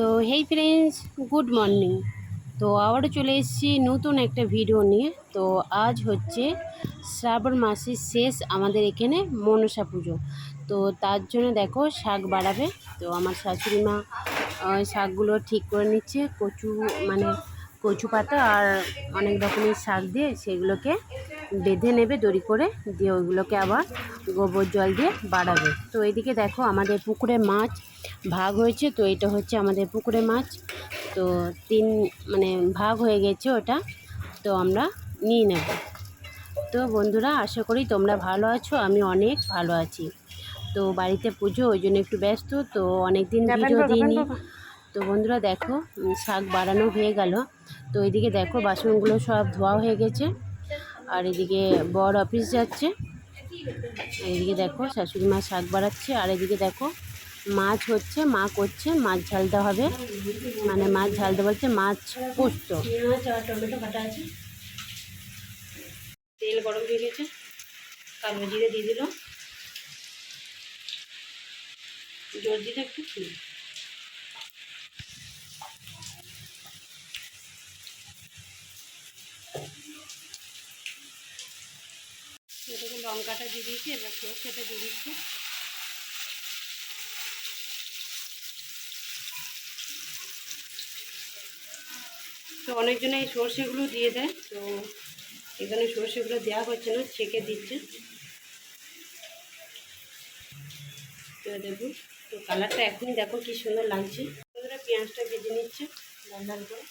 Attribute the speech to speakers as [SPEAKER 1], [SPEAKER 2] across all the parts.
[SPEAKER 1] তো হেই friends good morning তো, আবারও চলে এসেছি নতুন একটা ভিডিও নিয়ে। তো, আজ হচ্ছে শ্রাবণ মাসের শেষ আমাদের এখানে মনসা পুজো। তো, তার জন্য দেখো শাক বাড়াবে। তো, আমার শাশুড়ি মা শাকগুলো ঠিক করে নিচ্ছে। কচু মানে কচু পাতা আর অনেক রকমের শাক দিয়ে সেগুলোকে বেঁধে নেবে দড়ি করে দিয়ে ওইগুলোকে আবার গোবর জল দিয়ে বাড়াবে। তো এইদিকে দেখো আমাদের পুকুরে মাছ ভাগ হয়েছে তো এটা হচ্ছে আমাদের পুকুরে মাছ। তো তিন মানে ভাগ হয়ে গেছে ওটা তো আমরা নিয়ে নেব। তো বন্ধুরা আশা করি তোমরা ভালো আছো আমি অনেক ভালো আছি। তো বাড়িতে পুজো ওই জন্য একটু ব্যস্ত তো অনেক দিন ভিডিও দিইনি। তো বন্ধুরা দেখো শাক বাড়ানো হয়ে গেল। তো এইদিকে দেখো বাসনগুলো সব ধোয়া হয়ে গেছে। আর এদিকে বর অফিস যাচ্ছে। এদিকে দেখো শাশুড়ি মা শাক বাড়াচ্ছে, আর এদিকে দেখো মাছ হচ্ছে, মা করছে, মাছ ঝালতে হবে। মানে মাছ ঝালতে বলছে মাছ পোস্ত। তেল গরম হয়ে গেছে, কালো জিরে দিয়ে দিল জোর দিলে একটু লঙ্কাটা দিয়ে দিয়েছি, এবার সর্ষেটা দিয়ে দিচ্ছি। তো অনেকজনে এই সর্ষেগুলো দিয়ে দেয়, তো এখানে সর্ষেগুলো দেওয়া হচ্ছে না, ছেঁকে দিচ্ছে। তো দেখুন তো কালারটা এখনই দেখো কি সুন্দর লাগছে। পেঁয়াজটা ভেজে নিচ্ছে, লাল লাল করে।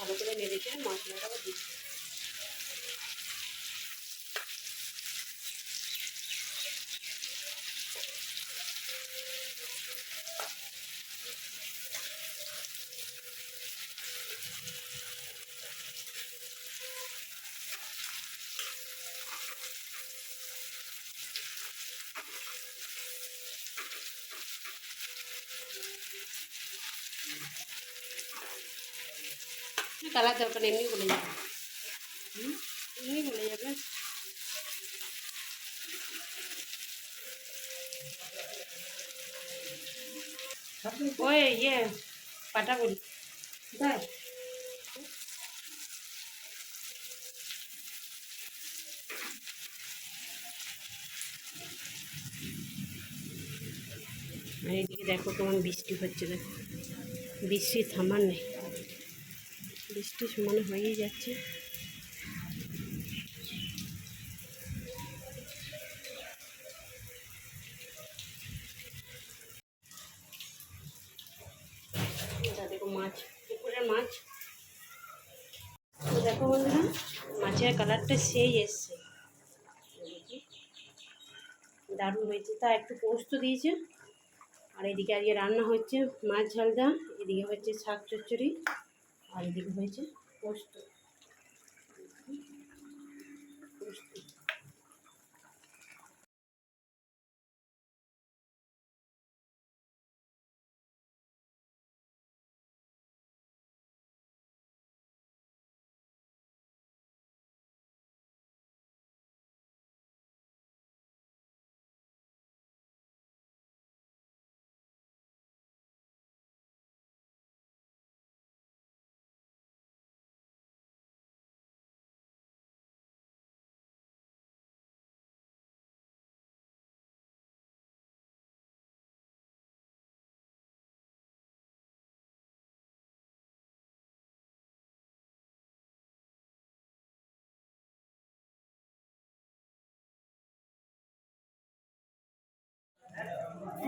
[SPEAKER 1] ভালো করে নেড়েছে মশলাটাও দিচ্ছে কালার দরকার এমনি বলে যাবে। এমনি বলে যাবে। ওই ইয়ে পাটা বলি কোথায়? আর এদিকে দেখো কেমন বৃষ্টি হচ্ছে, দেখো। বৃষ্টি থামার নেই। বৃষ্টি সমানে হয়েই যাচ্ছে। মাছ, পুকুরের মাছ। তো দেখো মাছের কালারটা সেই হয়েছে। তা একটু পোস্ত দিয়েছে। আর এদিকে আজকে রান্না হচ্ছে মাছ ঝালদা এদিকে হচ্ছে শাক চচ্চড়ি। আর এদিকে হয়েছে। পোস্ত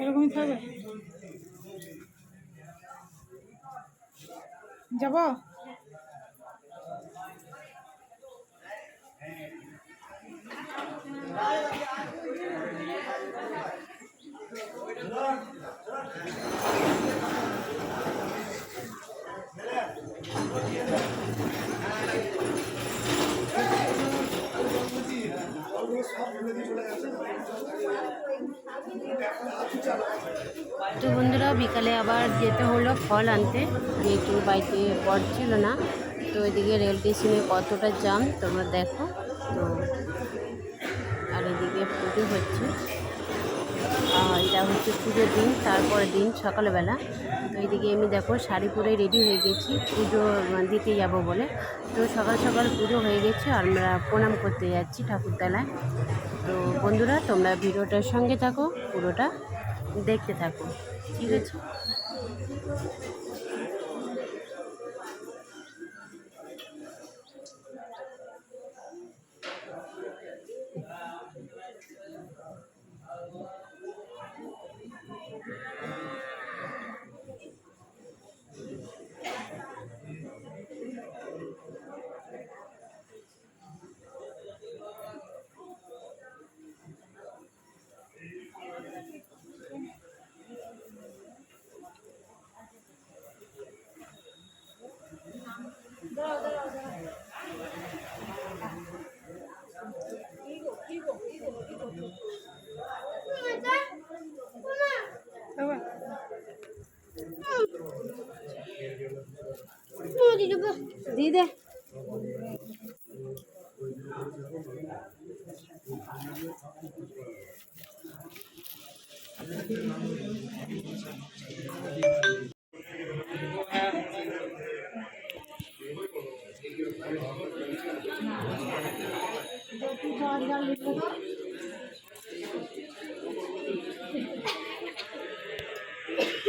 [SPEAKER 2] এরকমই থাকবে যাব
[SPEAKER 1] Thank you. বন্ধুরা বিকালে আবার যেতে হলো ফল আনতে। যেহেতু বাড়িতে পড় ছিল না। তো এদিকে রেল স্টেশনে কতটা জাম তোমরা দেখো। তো আর এদিকে পুজো হচ্ছে। এটা হচ্ছে পুজোর দিন, তারপরের দিন সকালবেলা। তো এদিকে আমি দেখো শাড়ি পরে রেডি হয়ে গেছি, পুজো দিতে যাব বলে। তো সকাল সকাল পুজো হয়ে গেছে আর আমরা প্রণাম করতে যাচ্ছি ঠাকুরতলায়। তো বন্ধুরা, তোমরা ভিডিওটার সঙ্গে থাকো, পুরোটা দেখতে থাকুন। ঠিক আছে?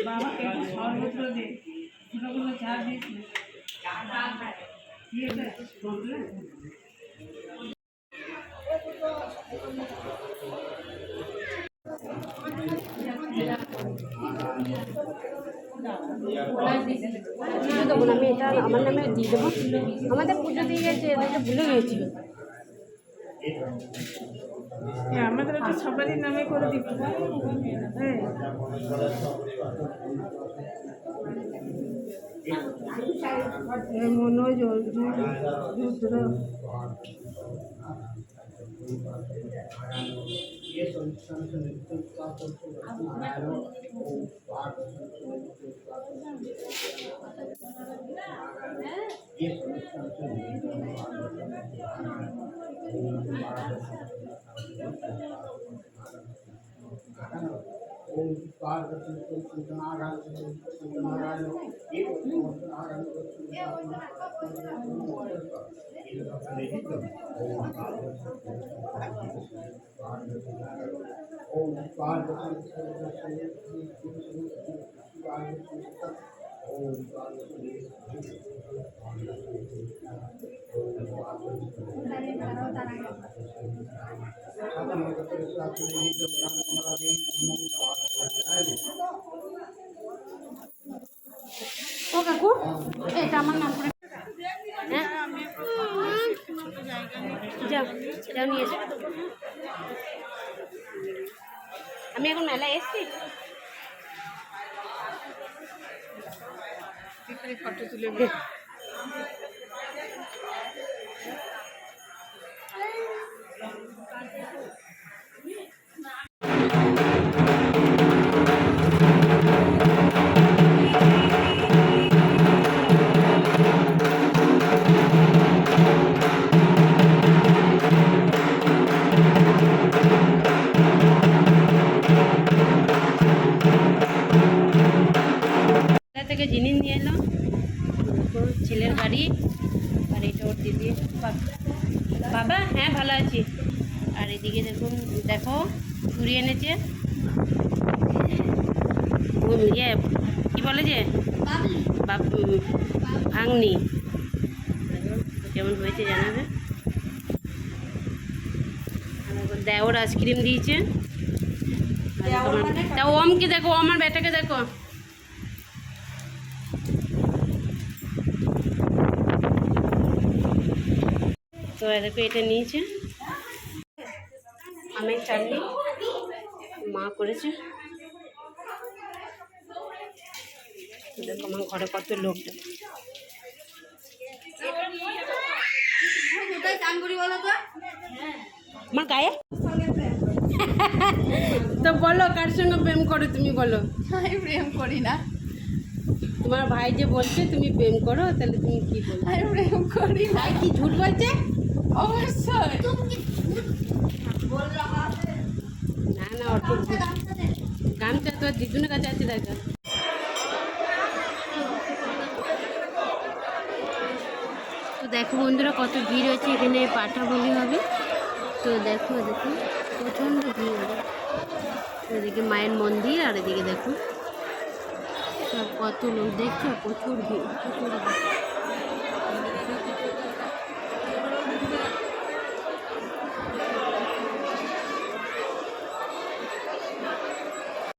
[SPEAKER 2] বাবাকে একটু সর্বত্র দে। ছোটগুলো চা দিয়েছি কি এটা?
[SPEAKER 1] দেবো না আমি এটা আমার নামে দিয়ে দেবো আমাদের পুজো দিয়ে গেছে এটা ভুলে গিয়েছিল
[SPEAKER 2] হ্যাঁ আমাদের এটা সবারই নামে করে দিব হ্যাঁ ये संस्थान से निकल का ये संस्थान से निकल का এ মনোজ অর্জুন রুদ্র
[SPEAKER 1] ও কাকু এটা আমার নাম করে। হ্যাঁ? নিয়ে আমি এখন মেলায় এসছি।
[SPEAKER 2] ফটো তুলে
[SPEAKER 1] Thank you. ছেলের বাড়ি। আর এটা ওর দিদি বাবা- হ্যাঁ ভালো আছি। আর এদিকে দেখুন, দেখো ঘুরিয়ে এনেছে। ইয়ে কি বলে যে? ভাঙনি। কেমন হয়েছে জানাবে? দেওর আইসক্রিম দিয়েছে। তা ওমকে দেখো আমার বেটাকে দেখো। তো দেখো এটা নিয়েছে। আমের চাটনি মা করেছে। দেখো আমার ঘরে কত লোক। আমার গায়ে? তো বলো কার সঙ্গে প্রেম করো তুমি বলো।
[SPEAKER 2] আমি প্রেম করি না।
[SPEAKER 1] তোমার ভাই যে বলছে তুমি প্রেম করো তাহলে তুমি কি বলো?
[SPEAKER 2] আমি প্রেম করি
[SPEAKER 1] ভাই কি ঝুট বলছে?
[SPEAKER 2] অবশ্যই
[SPEAKER 1] না না তো কাছে আছে দেখা তো দেখো বন্ধুরা কত ভিড় হয়েছে, এখানে পাঠা বলি হবে। তো দেখো দেখো প্রচণ্ড ভিড় হবে। এদিকে মায়ের মন্দির আর এদিকে দেখো, সব কত লোক, দেখছ? প্রচুর ভিড় প্রচুর ভিড়।